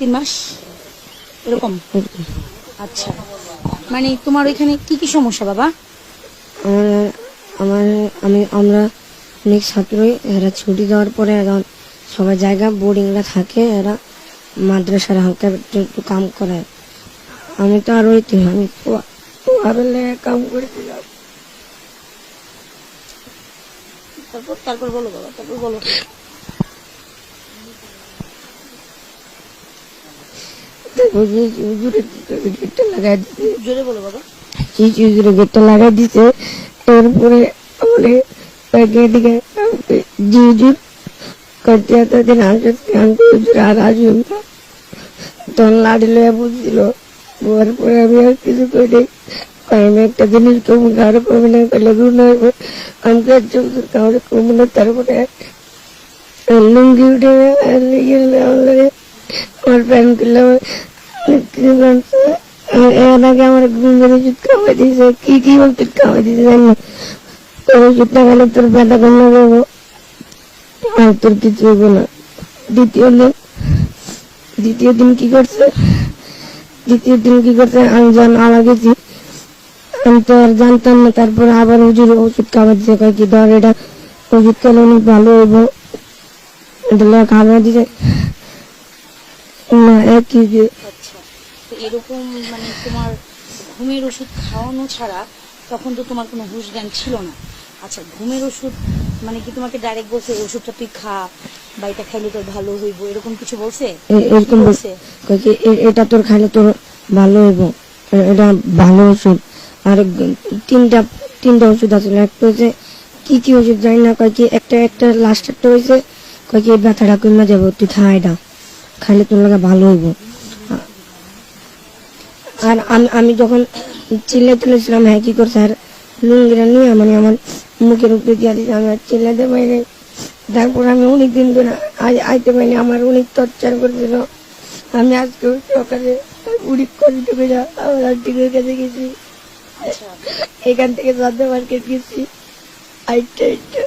তিন মাস? এরকম? আচ্ছা। মানে তোমার ওইখানে কি কি সমস্যা বাবা? আমার আমি আমরা অনেক ছাত্রই এরা ছুটি দেওয়ার পরে এখন সবাই জায়গা বোর্ডিংরা থাকে এরা মাদ্রাসার হালকা একটু কাম করে। আমি তো আর ওই আমি কাম করেছিলাম। তারপর তারপর বলো বাবা তারপর বলো তারপর যে হুজুরে গেটটা লাগাই দিতে জোরে বলো বাবা চিচি হুজুরে গেটটা লাগাই দিতে এরপরে বলে গেটকে জি হুজুর করতে এতদিন আসতে আমি হুজুর আর আসুন না তখন লাড়ি লয়ে বুঝছিল বলার পরে আমি আর কিছু করি আমি একটা জিনিস কমু কারও কমে না করলে গুণ হবে আমি তো একজন হুজুর কাউরে কমু না তারপরে লুঙ্গি উঠে লেগে লাগে আমার প্যান্ট করলে এর আগে আমার ঘুমের ওষুধ খাওয়াই দিয়েছে। কি কি ওষুধ খাওয়াই দিয়েছে জানি তোর ওষুধটা গেলে তোর ব্যথা কমে যাব আর তোর কিছু হইব না। দ্বিতীয় দিন দ্বিতীয় দিন কি করছে? দ্বিতীয় দিন কি করছে? আমি যখন আলা গেছি আমি তো আর জানতাম না, তারপরে আবার হুজুর ওষুধ খাবার দিছে কয় কি ধর এটা? ওষুধ খেলে অনেক ভালো হইব। এটা খাবার দিছে আচ্ছা তো এরকম মানে তোমার ঘুমের ওষুধ খাওয়ানো ছাড়া তখন তো তোমার কোনো হুঁশ জ্ঞান ছিল না। আচ্ছা ঘুমের ওষুধ মানে কি তোমাকে ডাইরেক্ট বলছে এই ওষুধটা তুই খা বা এটা খাইলে তোর ভালো হইব? এরকম কিছু বলছে? এরকম বলছে? এটা তোর খাইলে তোর ভালো হইব। এটা ভালো ওষুধ। আর তিনটা তিনটা ওষুধ আছে। একটা হচ্ছে কি কি ওষুধ জানি না একটা একটা লাস্ট একটা হয়েছে কয় কি এই ব্যথাটা কমে যাব তুই খা এটা। খাইলে তোর লাগে ভালো হইব। আর আমি আমি যখন চিল্লে তুলেছিলাম হ্যাঁ কি করছে? আর লুঙ্গিরা নিয়ে মানে আমার মুখের উপরে দিয়ে দিয়েছে আমি আর চিল্লাতে পারি তারপর আমি অনেক দিন ধরে আইতে পারিনি, আমার অনেক টর্চার করেছিল আমি আজকে সকালে উড়ি করে ঢুকে যা আমার আন্টিদের কাছে গেছি। এখান থেকে জানতে মার্কেট গেছি। আইটা আইটা